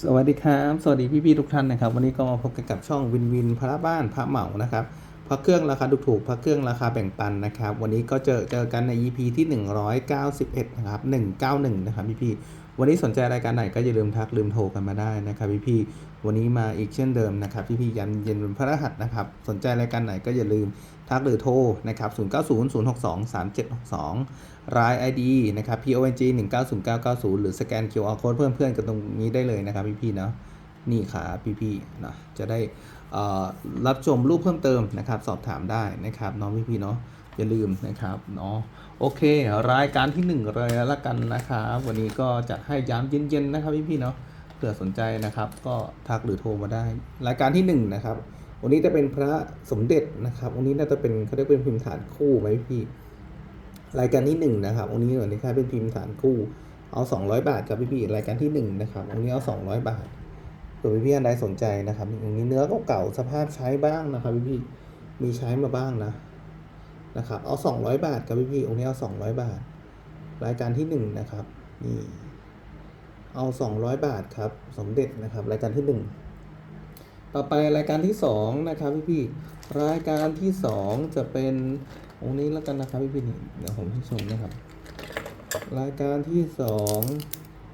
สวัสดีครับ สวัสดีพี่ๆทุกท่านนะครับ วันนี้ก็มาพบกันกับช่องวินวินพระบ้านพระเหมานะครับพระเครื่องราคาถูกๆพระเครื่องราคาแบ่งปันนะครับ วันนี้ก็เจอเจอกันใน EP ที่ 191 นะครับ 191 นะครับพี่ๆวันนี้สนใจรายการไหนก็อย่าลืมทักลืมโทรกันมาได้นะครับพี่ๆวันนี้มาอีกเช่นเดิมนะครับพี่ๆยันเย็นวันพระรหัสนะครับ สนใจรายการไหนก็อย่าลืม ทักหรือโทรนะครับ 0900623762 ราย ID นะครับ PONG 190990 หรือสแกน QR code เพิ่มเพื่อนกันตรงนี้ได้เลยนะครับพี่ๆเนาะนี่ครับพี่ๆนะจะได้รับชมรูปเพิ่มเติมนะครับ สอบถามได้นะครับน้องพี่ๆเนาะอย่าลืมนะครับเนาะโอเค รายการที่หนึ่งเลยละกันนะครับวันนี้ก็จัดให้ยามเย็นๆนะครับพี่ๆเนาะเผื่อสนใจนะครับ ก็ทักหรือโทรมาได้ รายการที่หนึ่งนะครับ วันนี้จะเป็นพระสมเด็จนะครับวันนี้น่าจะเป็นเขาเรียกเป็นพิมพ์ฐานคู่ไหมพี่ รายการที่หนึ่งนะครับองค์นี้เหมือนคล้ายเป็นพิมพ์ฐานคู่ เอาสองร้อยบาทครับพี่พี่รายการที่หนึ่งนะครับองค์นี้เอาสองร้อยบาทเผื่อพี่พี่อันใดสนใจนะครับองค์นี้เนื้อเก่าๆสภาพใช้บ้างนะครับพี่พี่มีใช้มาบ้างนะนะครับเอาสองร้อยบาทครับพี่พี่ๆองค์นี้เอาสองร้อยบาท รายการที่หนึ่งนะครับนี่เอาสองร้อยบาทครับสมเด็จนะครับ รายการที่หนึ่ง ต่อไปรายการที่สองนะครับพี่พี่รายการที่สองจะเป็นองค์นี้แล้วกันนะครับพี่พี่เดี๋ยวผมให้ชมนะครับ รายการที่สอง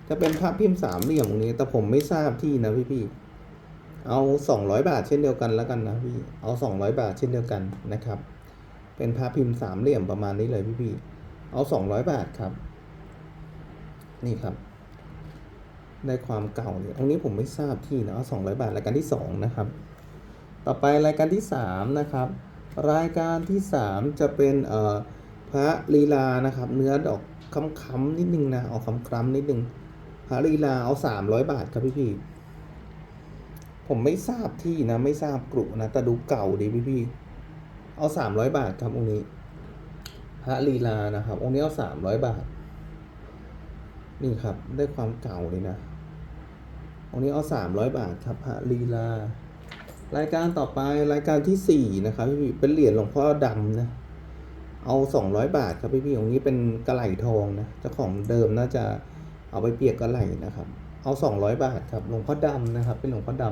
จะเป็นภาพพิมพ์สามเหลี่ยมองค์นี้ แต่ผมไม่ทราบที่นะพี่พี่เอาสองร้อยบาทเช่นเดียวกันแล้วกันนะพี่เอาสองร้อยบาทเช่นเดียวกันนะครับ เป็นภาพพิมพ์สามเหลี่ยมประมาณนี้เลยพี่พี่เอาสองร้อยบาทครับ นี่ครับ ได้ความเก่าเนี่ยตรงนี้ผมไม่ทราบที่นะเอาสองร้อยบาทรายการที่สองนะครับ ต่อไปรายการที่สามนะครับ รายการที่สามจะเป็นเอ่อพระลีลานะครับ เนื้อดอกค้ำๆนิดนึงนะเอาค้ำๆนิดนึงพระลีลาเอาสามร้อยบาทครับพี่พี่ผมไม่ทราบที่นะไม่ทราบกรุนะแต่ดูเก่าดีพี่พี่เอาสามร้อยบาทครับองค์นี้พระลีลานะครับองค์นี้เอาสามร้อยบาท นี่ครับได้ความเก่าเลยนะ องค์นี้เอาสามร้อยบาทครับพระลีลา รายการต่อไปรายการที่สี่นะครับพี่พี่เป็นเหรียญหลวงพ่อดำนะ เอาสองร้อยบาทครับพี่พี่องค์นี้เป็นกระไหลทองนะเจ้าของเดิมน่าจะเอาไปเปียกกระไหลนะครับ เอาสองร้อยบาทครับหลวงพ่อดำนะครับ เป็นหลวงพ่อด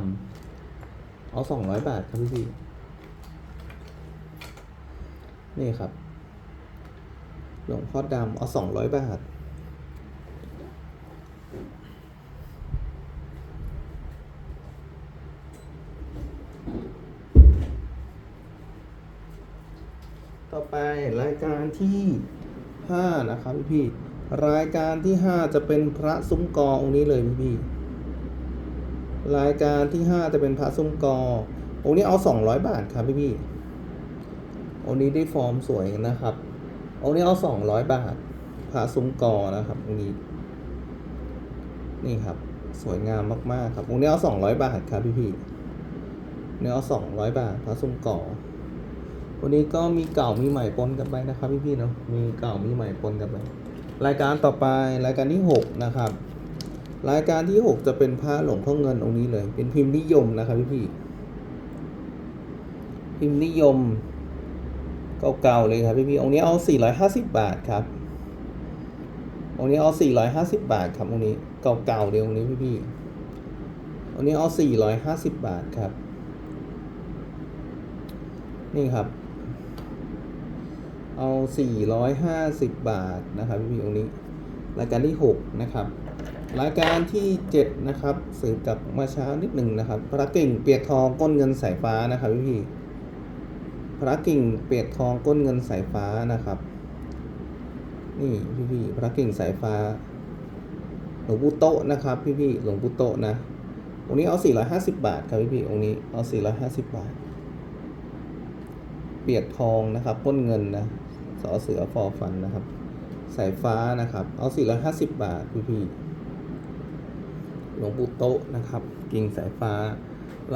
ำเอาสองร้อยบาทครับพี่พี่นี่ครับ หลวงพ่อดำเอาสองร้อยบาท ต่อไป รายการที่ห้านะครับพี่พี่รายการที่ห้าจะเป็นพระซุ้มกอองค์นี้เลยพี่พี่รายการที่ห้าจะเป็นพระซุ้มกอองค์นี้เอาสองร้อยบาทครับพี่พี่องค์นี้ได้ฟอร์มสวยนะครับองค์นี้เอาสองร้อยบาทพระซุ้มกอนะครับองค์นี้นี่ครับสวยงามมากๆครับองค์นี้เอาสองร้อยบาทครับพี่พี่เนี่ยเอาสองร้อยบาทพระซุ้มกอ วันนี้ก็มีเก่ามีใหม่ปนกันไปนะครับพี่ๆเนาะมีเก่ามีใหม่ปนกันไป รายการต่อไปรายการที่หกนะครับ รายการที่หกจะเป็นพระหลวงพ่อเงินองค์นี้เลย เป็นพิมพ์นิยมนะครับพี่ๆพิมพ์นิยมเก่าๆเลยครับพี่ๆองค์นี้เอา 450 บาทครับองค์นี้เอา 450 บาทครับองค์นี้เก่าๆเลยองค์นี้พี่ๆองค์นี้เอา 450 บาทครับ นี่ครับ เอา 450 บาทนะครับพี่องค์นี้รายการที่ 6 นะครับ รายการที่ 7 นะครับ สืบกับมาเช้านิดหนึ่งนะครับ พระกิ่งเปียกทองก้นเงินสายฟ้านะครับพี่พระกิ่งเปียกทองก้นเงินสายฟ้านะครับ นี่พี่ๆพระกิ่งสายฟ้า หลวงปู่โตนะครับ พี่ๆหลวงปู่โตนะองนี้เอา 450 บาทครับพี่ๆองค์นี้เอา 450 บาท เปียกทองนะครับป้นเงินนะ สอเสือฟอฟันนะครับ สายฟ้านะครับ เอา450บบาทพี่พี่หลวงปู่โตะนะครับ กิ่งสายฟ้า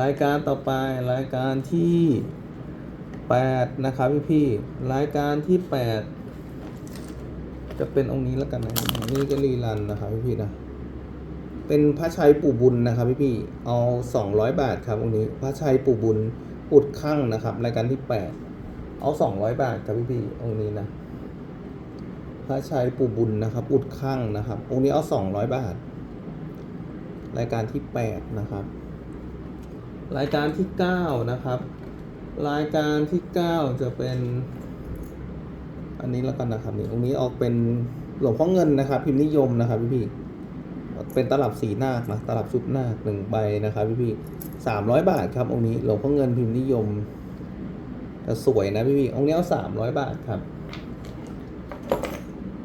รายการต่อไปรายการที่8นะครับพี่พี่รายการที่8จะเป็นองค์นี้แล้วกันนะนี่ก็รีรันนะครับพี่พี่นะเป็นพระชัยปู่บุญนะครับพี่พี่เอา200บาทครับองค์นี้ พระชัยปู่บุญอุดข้างนะครับ รายการที่8 เอา200บาทครับพี่พี่องค์นี้นะพระชัยปู่บุญนะครับ อุดข้างนะครับ องค์นี้เอา200บาท รายการที่แปดนะครับ รายการที่เก้านะครับ รายการที่เก้าจะเป็น อันนี้แล้วกันนะครับนี่ตรงนี้ออกเป็นหลวงพ่อเงินนะครับ พิมพ์นิยมนะครับพี่พี่เป็นตลับสีนาคนะตลับชุบนาคหนึ่งใบนะครับพี่พี่สามร้อยบาทครับองค์นี้หลวงพ่อเงินพิมพ์นิยม แต่สวยนะพี่พี่องค์นี้เอาสามร้อยบาทครับ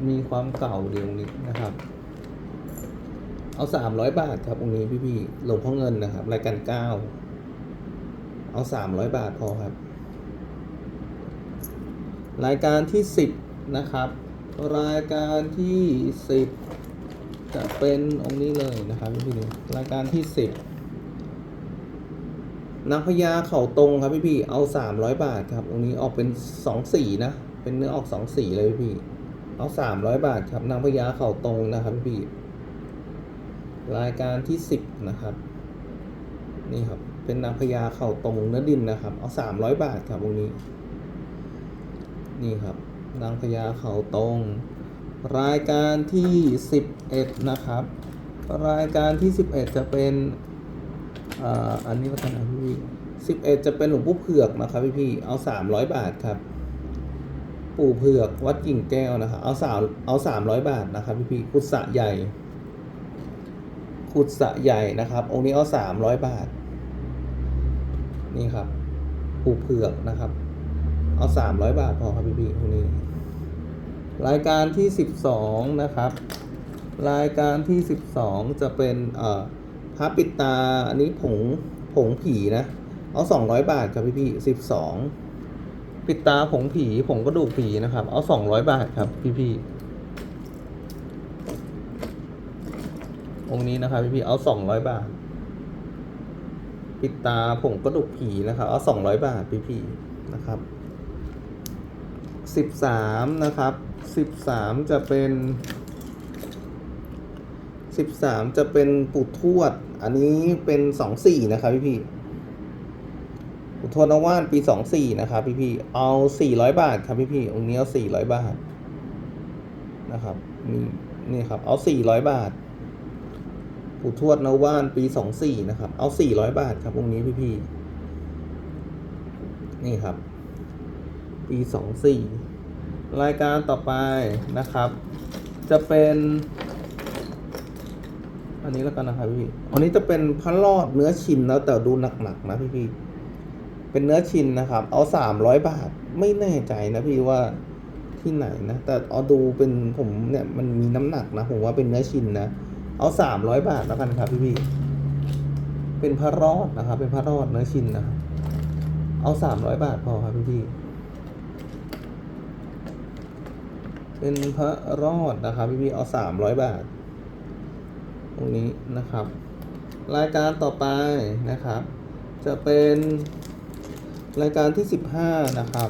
มีความเก่าเดีองนี้นะครับ เอาสามร้อยบาทครับองค์นี้พี่พี่หลวงพ่อเงินนะครับ รายการเก้าเอาสามร้อยบาทพอครับ รายการที่สิบนะครับ รายการที่สิบจะเป็นองค์นี้เลยนะครับพี่พี่รายการที่สิบ นางพญาเข่าตรงครับพี่พี่เอาสามร้อยบาทครับองนี้ออกเป็นสองสีนะ เป็นเนื้อออกสองสีเลยพี่พี่เอาสามร้อยบาทครับนางพญาเข่าตรงนะครับพี่พี่รายการที่สิบนะครับ นี่ครับเป็นนางพญาเข่าตรงเนื้อดินนะครับ เอาสามร้อยบาทครับองนี้ นี่ครับนางพญาเข่าตรง รายการที่11นะครับ รายการที่11จะเป็น อันนี้วัฒนาพี่11จะเป็นหลวงปู่เผือกนะครับพี่พี่เอา300บาทครับ ปู่เผือกวัดกิ่งแก้วนะครับเอาสามเอา300บาทนะครับพี่พี่ขุดสะใหญ่ ขุดสะใหญ่นะครับ องค์นี้เอา300บาท นี่ครับ ปู่เผือกนะครับ เอาสามร้อยบาทพอครับพี่พี่ๆพวกนี้ รายการที่สิบสองนะครับ รายการที่สิบสองจะเป็นเอ่อ พระปิดตา อันนี้ผงผงผีนะ เอาสองร้อยบาทครับพี่พี่สิบสองปิดตาผงผีผงกระดูกผีนะครับ เอาสองร้อยบาทครับพี่พี่องค์นี้นะครับพี่พี่เอาสองร้อยบาท ปิดตาผงกระดูกผีนะครับ เอาสองร้อยบาทพี่พี่นะครับสิบสามนะครับสิบสามจะเป็น สิบสามจะเป็นปู่ทวด อันนี้เป็นสองสี่นะครับพี่พี่ปู่ทวดนว่านปีสองสี่นะครับพี่พี่เอาสี่ร้อยบาทครับพี่พี่องค์นี้เอาสี่ร้อยบาทนะครับนี่นี่ครับเอาสี่ร้อยบาทปู่ทวดนว่านปีสองสี่นะครับ เอาสี่ร้อยบาทครับองค์นี้พี่พี่นี่ครับ ปีสองสี่รายการต่อไปนะครับ จะเป็น อันนี้แล้วกันนะครับพี่อันนี้จะเป็นพระรอดเนื้อชินแล้วแต่ดูหนักๆนะพี่พี่เป็นเนื้อชินนะครับ เอาสามร้อยบาทไม่แน่ใจนะพี่ว่าที่ไหนนะแต่เอาดูเป็นผมเนี่ยมันมีน้ำหนักนะผมว่าเป็นเนื้อชินนะเอาสามร้อยบาทแล้วกันครับพี่พี่เป็นพระรอดนะครับ เป็นพระรอดเนื้อชินนะเอาสามร้อยบาทพอครับพี่พี่เป็นพระรอดนะครับพี่พี่เอาสามร้อยบาท ตรงนี้นะครับ รายการต่อไปนะครับ จะเป็นรายการที่สิบห้านะครับ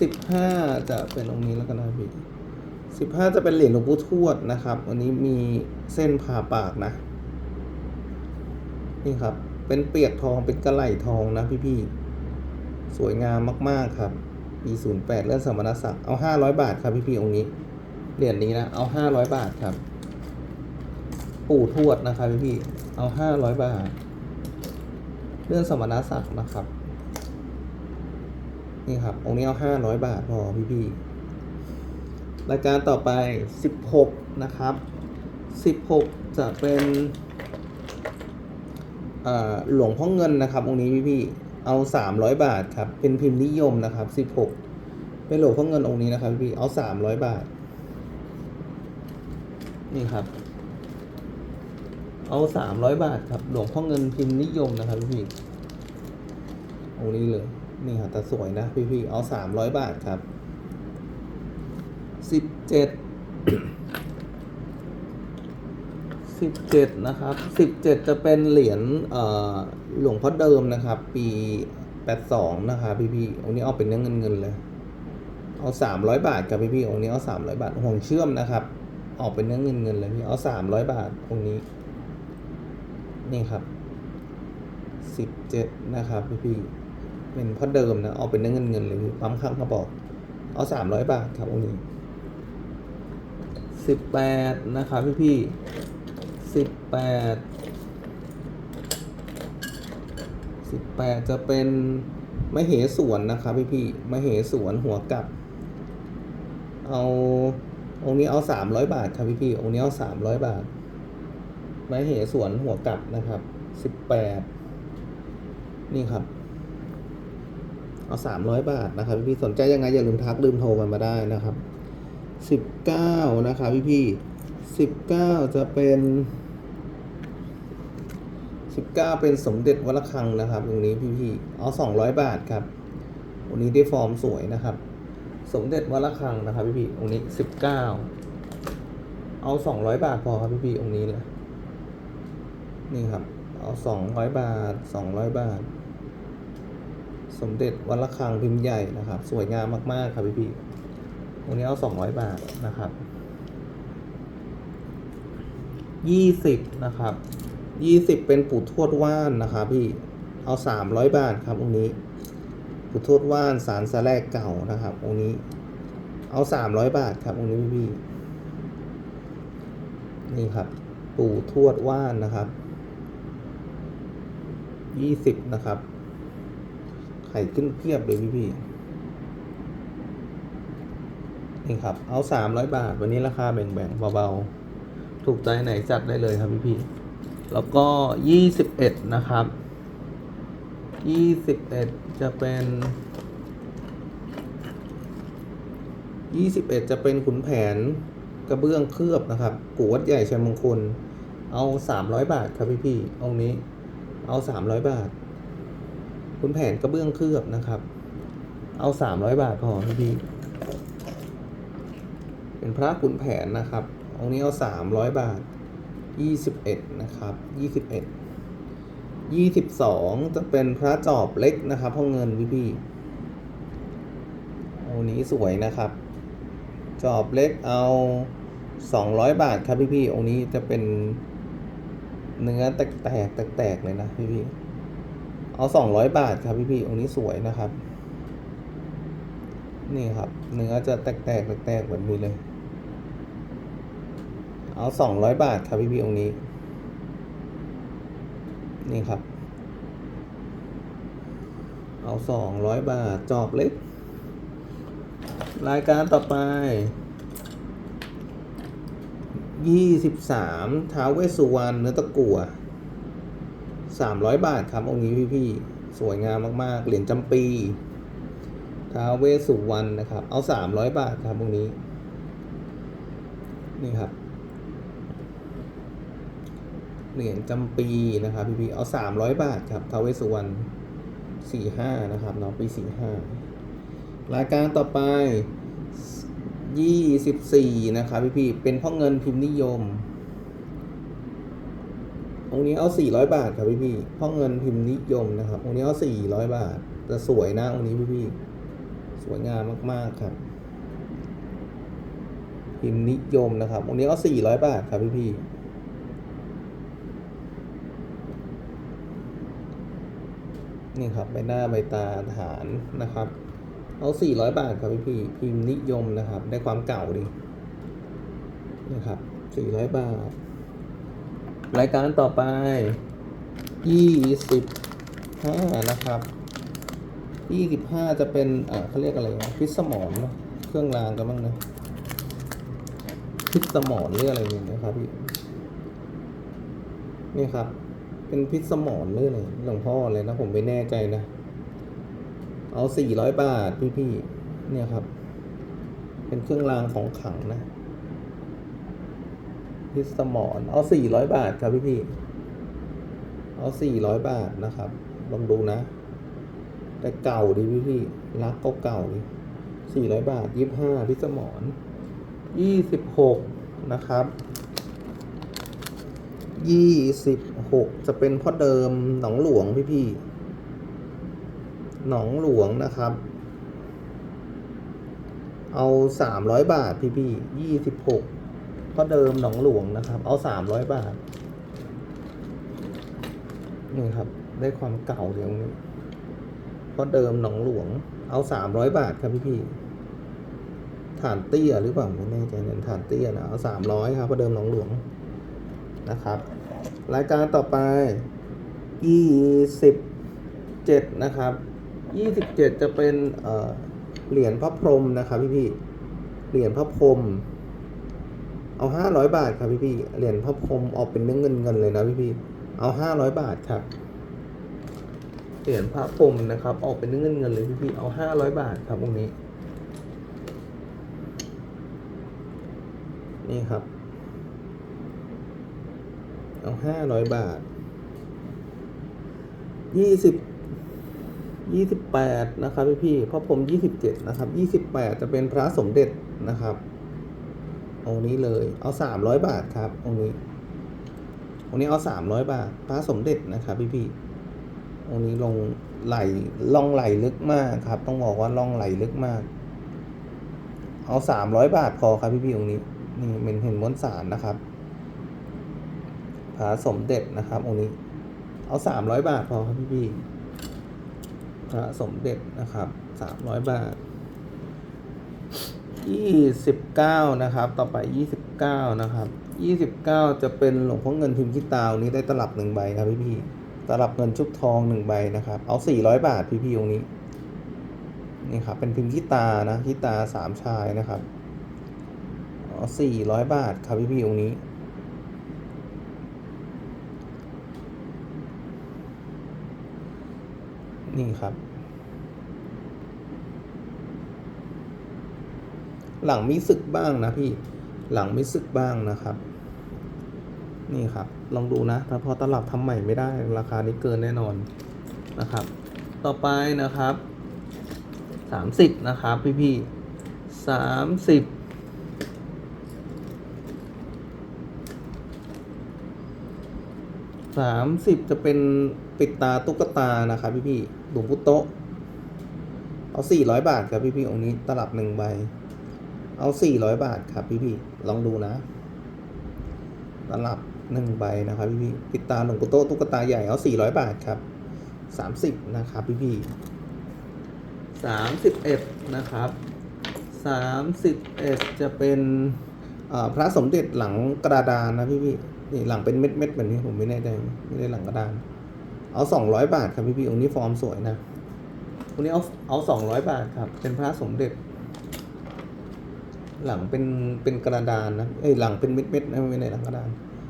สิบห้าจะเป็นตรงนี้แล้วกันนะพี่สิบห้าจะเป็นเหรียญหลวงปู่ทวดนะครับอันนี้มีเส้นผ่าปากนะ นี่ครับ เป็นเปียกทองเป็นกระไหล่ทองนะพี่พี่ๆสวยงามมากๆครับปีศูนย์แปดเลื่อนสมณศักดิ์เอาห้าร้อยบาทครับพี่พี่ๆองค์นี้เหรียญนี้นะเอาห้าร้อยบาทครับ ปู่ทวดนะครับพี่พี่ เอาห้าร้อยบาทเลื่อนสมณศักดิ์นะครับ นี่ครับ องค์นี้เอาห้าร้อยบาทพอพี่พี่ๆรายการต่อไปสิบหกนะครับสิบหกจะเป็นหลวงพ่อเงินนะครับ องค์นี้พี่พี่ๆเอาสามร้อยบาทครับ เป็นพิมพ์นิยมนะครับสิบหกเป็นหลวงพ่อเงินองค์นี้นะครับพี่พี่ๆเอาสามร้อยบาท นี่ครับ เอาสามร้อยบาทครับ หลวงพ่อเงินพิมพ์นิยมนะครับพี่พี่องค์นี้เลย นี่ครับแต่สวยนะพี่พี่เอาสามร้อยบาทครับสิบเจ็ดสิบเจ็ดนะครับสิบเจ็ดจะเป็นเหรียญหลวงพ่อเดิมนะครับ ปีแปดสองนะครับพี่พี่องค์นี้เอาเป็นเนื้อเงินเงินเลย เอาสามร้อยบาทครับพี่พี่องค์นี้เอาสามร้อยบาทห่วงเชื่อมนะครับ ออกเป็นเนื้อเงินเงินเลยพี่เอาสามร้อยบาทองค์นี้ นี่ครับสิบเจ็ดนะครับพี่พี่เป็นพอดเดิมนะเอาเป็นเงินเงินเลยปั๊มข้างกระบอก เอาสามร้อยบาทครับองนี้สิบแปดนะครับพี่พี่สิบแปดสิบแปดจะเป็นมเหสวนนะครับพี่พี่มเหสวนหัวกับ เอาองนี้เอาสามร้อยบาทครับพี่พี่องนี้เอาสามร้อยบาท มเหสวนหัวกลับนะครับสิบแปดนี่ครับ เอาสามร้อยบาทนะครับพี่พี่ๆสนใจยังไงอย่าลืมทักลืมโทรกันมาได้นะครับสิบเก้านะครับพี่พี่สิบเก้าจะเป็นสิบเก้าเป็นสมเด็จวัดระฆังนะครับตรงนี้พี่พี่ๆเอาสองร้อยบาทครับวันนี้ได้ฟอร์มสวยนะครับ สมเด็จวัดระฆังนะครับพี่พี่ๆองค์นี้สิบเก้าเอาสองร้อยบาทพอครับพี่พี่ๆองค์นี้เลย นี่ครับ เอาสองร้อยบาทสองร้อยบาท สมเด็จวัดระฆังพิมพ์ใหญ่นะครับ สวยงามมากๆครับพี่พี่ๆองนี้เอาสองร้อยบาทนะครับยี่สิบนะครับยี่สิบเป็นปู่ทวดว่านนะครับพี่ เอาสามร้อยบาทครับองค์นี้ปู่ทวดว่านสารสแลกเก่านะครับองค์นี้ เอาสามร้อยบาทครับองค์นี้พี่พี่นี่ครับ ปู่ทวดว่านนะครับ ยี่สิบนะครับ ไข่ขึ้นเพียบเลยพี่พี่นี่ครับ เอาสามร้อยบาท วันนี้ราคาแบ่งๆเบาๆ ถูกใจไหนจัดได้เลยครับพี่พี่แล้วก็ยี่สิบเอ็ดนะครับยี่สิบเอ็ดจะเป็นยี่สิบเอ็ดจะเป็นขุนแผนกระเบื้องเคลือบนะครับกูวัดใหญ่ชัยมงคล เอาสามร้อยบาทครับพี่พี่องนี้ เอาสามร้อยบาทขุนแผนกระเบื้องเคลือบนะครับ เอาสามร้อยบาทพอพี่พี่เป็นพระขุนแผนนะครับองค์นี้เอาสามร้อยบาทยี่สิบเอ็ดนะครับยี่สิบเอ็ดยี่สิบสองจะเป็นพระจอบเล็กนะครับห้องเงินพี่พี่องค์นี้สวยนะครับ จอบเล็กเอาสองร้อยบาทครับพี่พี่องค์นี้จะเป็น เนื้อแตกแตกแตกแตกเลยนะพี่พี่เอาสองร้อยบาทครับพี่พี่องค์นี้สวยนะครับ นี่ครับ เนื้อจะแตกแตกแตกแตกแบบนี้เลย เอาสองร้อยบาทครับพี่พี่องค์นี้ นี่ครับ เอาสองร้อยบาทจอบเล็ก รายการต่อไป ยี่สิบสามท้าวเวสสุวรรณเนื้อตะกั่วสามร้อยบาทครับองค์นี้พี่ๆสวยงามมากๆ เหรียญจำปีท้าวเวสสุวรรณนะครับ เอาสามร้อยบาทครับองค์นี้ นี่ครับ เหรียญจำปีนะครับพี่พี่ๆเอาสามร้อยบาทครับท้าวเวสสุวรรณสี่ห้านะครับเนาะปีสี่ห้ารายการต่อไป ยี่สิบสี่นะครับพี่พี่เป็นพ่อเงินพิมพ์นิยมองนี้เอาสี่ร้อยบาทครับพี่พี่พ่อเงินพิมพ์นิยมนะครับองนี้เอาสี่ร้อยบาทแต่สวยนะองนี้พี่พี่สวยงามมากๆครับ พิมพ์นิยมนะครับองนี้เอาสี่ร้อยบาทครับพี่พี่นี่ครับใบหน้าใบตาฐานนะครับ เอาสี่ร้อยบาทครับพี่พีพิมพ์นิยมนะครับ ได้ความเก่าดีนะครับสี่ร้อยบาท รายการต่อไปยี่สิบห้านะครับยี่สิบห้าจะเป็นอ่าเขาเรียกอะไรวะพิษสมอนเครื่องรางกันบ้างนะพิษสมอนหรืออะไรอย่างเงี้ยครับพี่นี่ครับ เป็นพิษสมอนหรืออะไรหลวงพ่อเลยนะผมไม่แน่ใจนะ เอาสี่ร้อยบาทพี่พี่ๆเนี่ยครับ เป็นเครื่องรางของขังนะพิสมอนเอาสี่ร้อยบาทครับพี่พี่ๆเอาสี่ร้อยบาทนะครับ ลองดูนะ แต่เก่าดีพี่พี่ๆรักก็เก่าดีสี่ร้อยบาทยี่ห้าพิสมอนยี่สิบหกนะครับยี่สิบหกจะเป็นพ่อเดิมหนองหลวงพี่พี่ๆ หนองหลวงนะครับ เอาสามร้อยบาทพี่พี่ยี่สิบหกพ่อเดิมหนองหลวงนะครับ เอาสามร้อยบาทนี่ครับ ได้ความเก่าเดี๋ยวนี้พ่อเดิมหนองหลวง เอาสามร้อยบาทครับพี่พี่ฐานเตี้ยหรือเปล่าไม่แน่ใจเนี่ยฐานเตี้ยนะเอาสามร้อยครับพอเดิมหนองหลวงนะครับ รายการต่อไปยี่สิบจ็ดนะครับ ยี่สิบเจ็ดจะเป็นเหรียญพระพรหมนะครับพี่พี่เหรียญพระพรหมเอาห้าร้อยบาทครับพี่พี่เหรียญพระพรหมออกเป็นเนื้อเงินเงินเลยนะพี่พี่เอาห้าร้อยบาทครับเหรียญพระพรหมนะครับ ออกเป็นเนื้อเงินเงินเลยพี่พี่เอาห้าร้อยบาทครับตรงนี้ นี่ครับ เอาห้าร้อยบาทยี่สิบ ยี่สิบแปดนะครับพี่พี่เพราะผมยี่สิบเจ็ดนะครับยี่สิบแปดจะเป็นพระสมเด็จนะครับองค์นี้เลยเอาสามร้อยบาทครับองค์นี้องค์นี้เอาสามร้อยบาท พระสมเด็จนะครับพี่พี่องค์นี้ลงไหลล่องไหลลึกมากครับ ต้องบอกว่าล่องไหลลึกมาก เอาสามร้อยบาทพอครับพี่พี่องค์นี้นี่เป็นเห็นม้วนสารนะครับพระสมเด็จนะครับองค์นี้เอาสามร้อยบาทพอครับพี่พี่ พระสมเด็จนะครับสามร้อยบาทยี่สิบเก้านะครับ ต่อไปยี่สิบเก้านะครับยี่สิบเก้าจะเป็นหลวงพ่อเงินพิมพ์ขี้ตาองค์นี้ได้ตลับหนึ่งใบครับพี่พี่ตลับเงินชุบทองหนึ่งใบนะครับ เอาสี่ร้อยบาทพี่พี่ๆองค์นี้นี่ครับเป็นพิมพ์ขี้ตานะขี้ตาสามชายนะครับเอาสี่ร้อยบาทครับพี่พี่ๆองค์นี้ นี่ครับ หลังมีศึกบ้างนะพี่หลังมีศึกบ้างนะครับ นี่ครับ ลองดูนะถ้าพอตลับทำใหม่ไม่ได้ ราคานี้เกินแน่นอนนะครับ ต่อไปนะครับสามสิบนะครับ พี่พี่สามสิบ สามสิบจะเป็นปิดตาตุ๊กตานะครับพี่พี่หลวงพุโตะเอาสี่ร้อยบาทครับพี่พี่องค์นี้ตลับหนึ่งใบ เอาสี่ร้อยบาทครับพี่พี่ลองดูนะ ตลับหนึ่งใบนะครับพี่พี่ปิดตาหลวงปู่โตะตุ๊กตาใหญ่เอาสี่ร้อยบาทครับสามสิบนะครับพี่พี่สามสิบเอ็ดนะครับสามสิบเอ็ดจะเป็นพระสมเด็จหลังกระดานนะพี่พี่ นี่หลังเป็นเม็ดเม็ดแบบนี้ผมไม่แน่ใจไม่ได้หลังกระดาน เอาสองร้อยบาทครับพี่พี่องค์นี้ฟอร์มสวยนะองค์นี้เอาเอาสองร้อยบาทครับ เป็นพระสมเด็จ หลังเป็นเป็นกระดานนะเอ้ยหลังเป็นเม็ดเม็ดนะไม่ในหลังกระดาน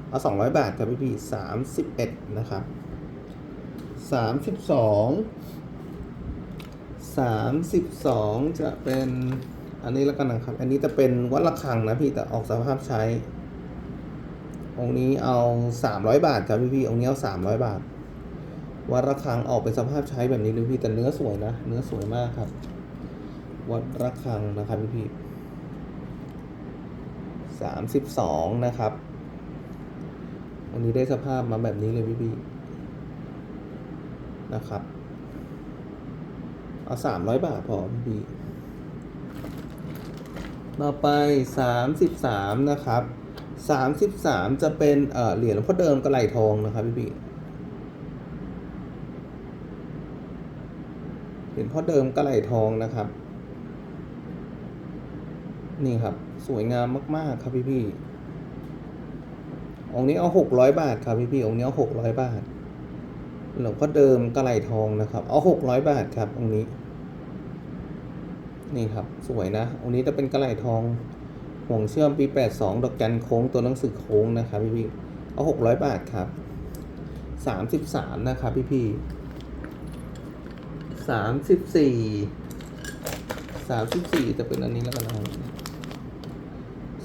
เอาสองร้อยบาทครับพี่พี่สามสิบเอ็ดนะครับสามสิบสองสามสิบสองจะเป็นอันนี้แล้วกันนะครับ อันนี้จะเป็นวัดระฆังนะพี่แต่ออกสภาพใช้ องค์นี้เอาสามร้อยบาทครับพี่พี่องค์นี้เอาสามร้อยบาท วัดระฆังออกเป็นสภาพใช้แบบนี้เลยพี่แต่เนื้อสวยนะ เนื้อสวยมากครับ วัดระฆังนะครับพี่พี่สามสิบสองนะครับ วันนี้ได้สภาพมาแบบนี้เลยพี่พี่นะครับ เอาสามร้อยบาทพอพี่พี่ต่อไปสามสิบสามนะครับ สามสิบสามจะเป็นเหรียญหลวงพ่อเดิมกระไหลทองนะครับพี่พี่เหรียญพ่อเดิมกระไหลทองนะครับ นี่ครับสวยงามมาก ๆ ครับพี่พี่องค์นี้เอาหกร้อยบาทครับพี่พี่องค์นี้เอาหกร้อยบาทหลวงพ่อเดิมกระไหลทองนะครับ เอาหกร้อยบาทครับองค์นี้ นี่ครับสวยนะองค์นี้จะเป็นกระไหลทอง ห่วงเชื่อมปีแปดสองดอกจันโค้งตัวหนังสือโค้งนะครับพี่พี่เอาหกร้อยบาทครับสามสิบสามนะครับพี่พี่สามสิบสี่สามสิบสี่จะเป็นอันนี้แล้วกันนะครับ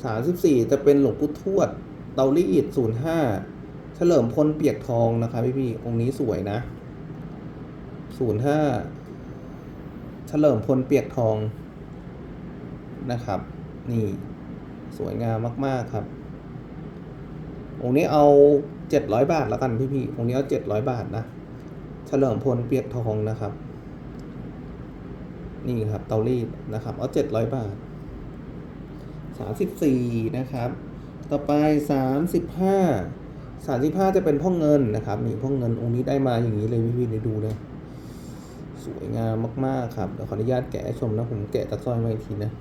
สามสิบสี่จะเป็นหลวงปู่ทวด เตาลีดศูนย์ห้าเฉลิมพลเปียกทองนะครับพี่พี่องค์นี้สวยนะศูนย์ห้าเฉลิมพลเปียกทองนะครับ นี่ วยงามมาก ๆ ครับ องค์นี้เอาเจ็ดร้อยบาทแล้วกันพี่พี่ๆองค์นี้เอาเจ็ดร้อยบาทนะเฉลิมพลเปียกทองนะครับ นี่ครับเตารีดนะครับ เอาเจ็ดร้อยบาทสามสิบสี่นะครับ ต่อไปสามสิบห้าสามสิบห้าจะเป็นพ่อเงินนะครับนี่พ่อเงินองค์นี้ได้มาอย่างนี้เลยพี่พี่ๆได้ดูเลยสวยงามมาก ๆ ครับ เดี๋ยวขออนุญาตแกะชมนะ ผมแกะตะสร้อยมาอีกทีนะ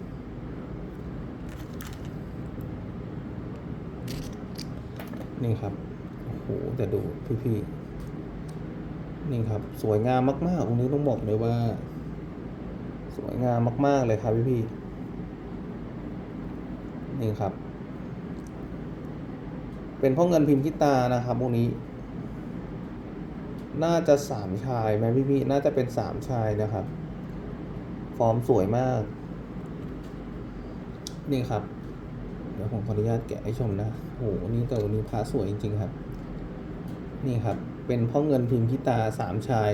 นี่ครับ โอ้โห แต่ดูพี่ๆ นี่ครับ สวยงามมากๆองค์นี้ต้องบอกเลยว่า สวยงามมาก ๆ เลยครับพี่พี่ๆนี่ครับ เป็นพ่อเงินพิมพ์ทิตานะครับองค์นี้ น่าจะสามชายไหมพี่พี่ๆน่าจะเป็นสามชายนะครับ ฟอร์มสวยมาก นี่ครับ ดี๋ยวผมขออนุญาตแกะให้ชมนะโอ้โหนี่แต่วันนี้พระสวยจริง ๆ ครับ นี่ครับ เป็นพ่อเงินพิมพ์พิตาสามชาย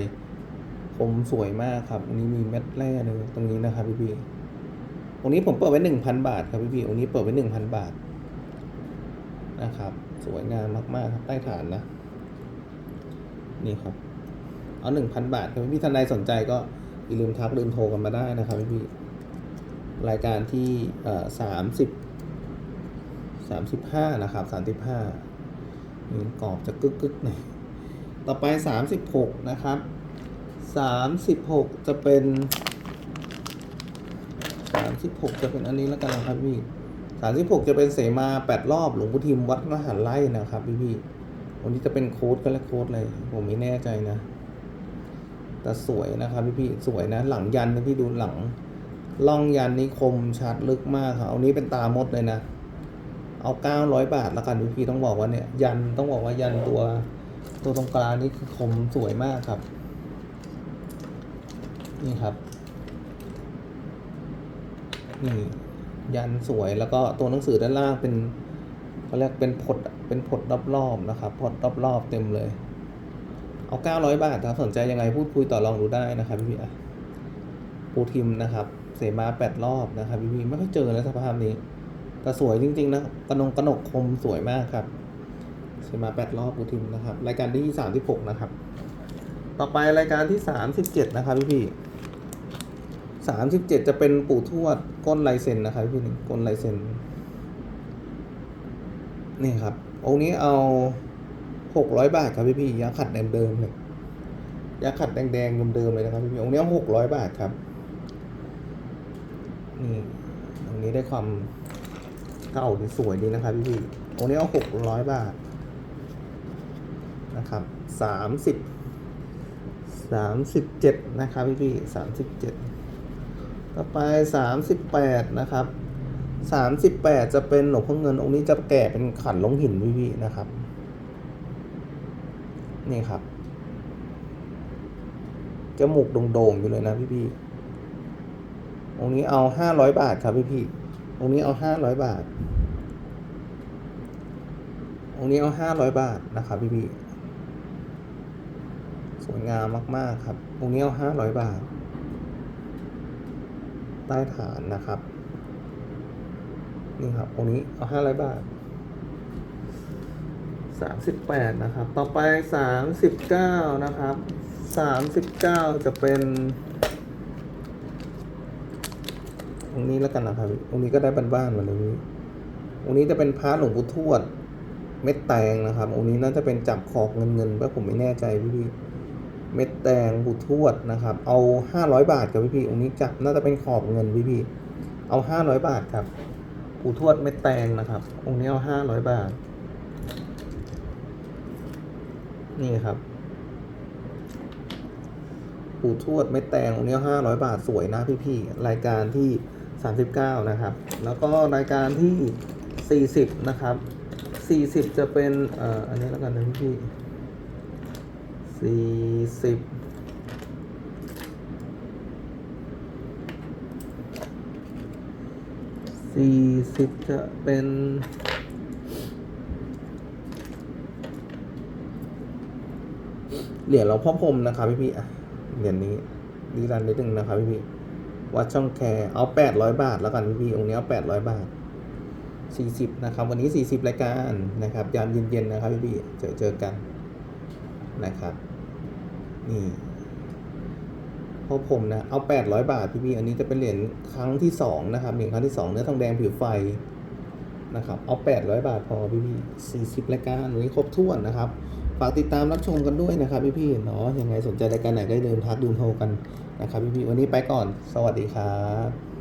คมสวยมากครับอันนี้มีเม็ดแร่เลยตรงนี้นะครับพี่พี่ตรงนี้ผมเปิดไว้หนึ่งพันบาทครับพี่พี่ตรงนี้เปิดไว้หนึ่งพันบาทนะครับ สวยงามมากๆครับใต้ฐานนะ นี่ครับ เอาหนึ่งพันบาทครับพี่พี่ท่านใดสนใจก็อย่าลืมทักลืมโทรกันมาได้นะครับพี่พี่รายการที่สามสิบ สามสิบห้านะครับสามสิบห้ามีกรอบจะกึกกึกๆหน่อยต่อไปสามสิบหกนะครับสามสิบหกจะเป็นสามสิบหกจะเป็นอันนี้แล้วกันนะครับพี่สามสิบหกจะเป็นเสมาแปดรอบหลวงพุทิมวัดมหาไร่นะครับพี่พี่วันนี้จะเป็นโค้ดก็แล้วโค้ดเลย ผมไม่แน่ใจนะ แต่สวยนะครับพี่พี่สวยนะ หลังยันนะพี่ดูหลังล่องยันนี่คมชัดลึกมากครับเอานี้เป็นตามดเลยนะ เอาเก้าร้อยบาทละกันพี่พี่ต้องบอกว่าเนี่ยยันต้องบอกว่ายันตัวตัวตรงกลางนี่คือคมสวยมากครับ นี่ครับนี่ยันสวยแล้วก็ตัวหนังสือด้านล่างเป็นเขาเรียกเป็นผดเป็นผดรอบๆนะครับผดรอบๆเต็มเลย เอาเก้าร้อยบาทครับสนใจยังไงพูดคุยต่อรองดูได้นะครับพี่พี่อะปูทิมนะครับ เสมาแปดรอบนะครับพี่ไม่ค่อยเจอแล้วสภาพนี้ แต่สวยจริง ๆ นะกระนงกระนกคมสวยมากครับเสมาแปดรอบปูทิมนะครับ รายการที่สามที่หกนะครับ ต่อไปรายการที่สามสิบเจ็ดนะครับพี่พี่สามสิบเจ็ดจะเป็นปู่ทวดก้นลายเซ็นนะครับพี่หนึ่งก้นลายเซ็นนี่ครับองค์นี้เอาหกร้อยบาทครับพี่พี่ยาขัดเดิมๆเลยยาขัดแดงๆเดิมๆเลยนะครับพี่พี่องค์นี้เอาหกร้อยบาทครับนี่องนี้ได้ความ เก่าดีสวยดีนะครับพี่พี่องนี้เอาหกร้อยบาทนะครับสามสิบสามสิบเจ็ดนะครับพี่พี่สามสิบเจ็ดต่อไปสามสิบแปดนะครับสามสิบแปดจะเป็นหลวงพ่อเงินองค์นี้จะแก่เป็นขันลงหินพี่พี่นะครับ นี่ครับจมูกโด่งๆอยู่เลยนะพี่พี่องค์นี้เอาห้าร้อยบาทครับพี่พี่ องค์นี้เอาห้าร้อยบาท องค์นี้เอาห้าร้อยบาทนะครับพี่พี่สวยงามมาก ๆ ครับ องค์นี้เอาห้าร้อยบาท ใต้ฐานนะครับ นี่ครับ องค์นี้เอาห้าร้อยบาทสามสิบแปดนะครับ ต่อไปสามสิบเก้านะครับสามสิบเก้าจะเป็น องค์นี้แล้วกันนะครับองค์นี้ก็ได้บ้านๆมาเลยพี่องค์นี้จะเป็นพระหลวงปู่ทวด เม็ดแตงนะครับองค์นี้น่าจะเป็นจับขอบเงินเงินๆป่ะผมไม่แน่ใจพี่พี่เม็ดแตงปู่ทวดนะครับ เอาห้าร้อยบาทครับพี่พี่องค์นี้จับน่าจะเป็นขอบเงินพี่พี่เอาห้าร้อยบาทครับปู่ทวดเม็ดแตงนะครับ องค์นี้เอาห้าร้อยบาท นี่ครับปู่ทวดเม็ดแตงองค์นี้ห้าร้อยบาทสวยนะพี่ๆรายการที่ สามสิบเก้านะครับ แล้วก็รายการที่สี่สิบนะครับสี่สิบจะเป็นเอ่ออันนี้แล้วกันนะพี่ๆสี่สิบสี่สิบจะเป็นเหรียญหลวงพ่อพรมนะครับพี่พี่อะเหรียญนี้ดีรันนิดนึงนะครับพี่พี่ วัดช่องแคร์เอาแปดร้อยบาท แล้วกันพี่พี่องค์นี้เอาแปดร้อยบาทสี่สิบนะครับ วันนี้สี่สิบรายการนะครับ ยามเย็นๆนะครับพี่พี่เจอเจอกันนะครับ นี่พอผมนะเอาแปดร้อยบาทพี่พี่ๆอันนี้จะเป็นเหรียญครั้งที่สองนะครับเหรียญครั้งที่สองเนื้อทองแดงผิวไฟนะครับ เอาแปดร้อยบาทพอพี่พี่สี่สิบรายการวันนี้ครบถ้วนนะครับ ฝากติดตามรับชมกันด้วยนะครับพี่พี่เนาะยังไงสนใจรายการไหนได้เดินทักดูโทรกันนะครับพี่พี่วันนี้ไปก่อน สวัสดีครับ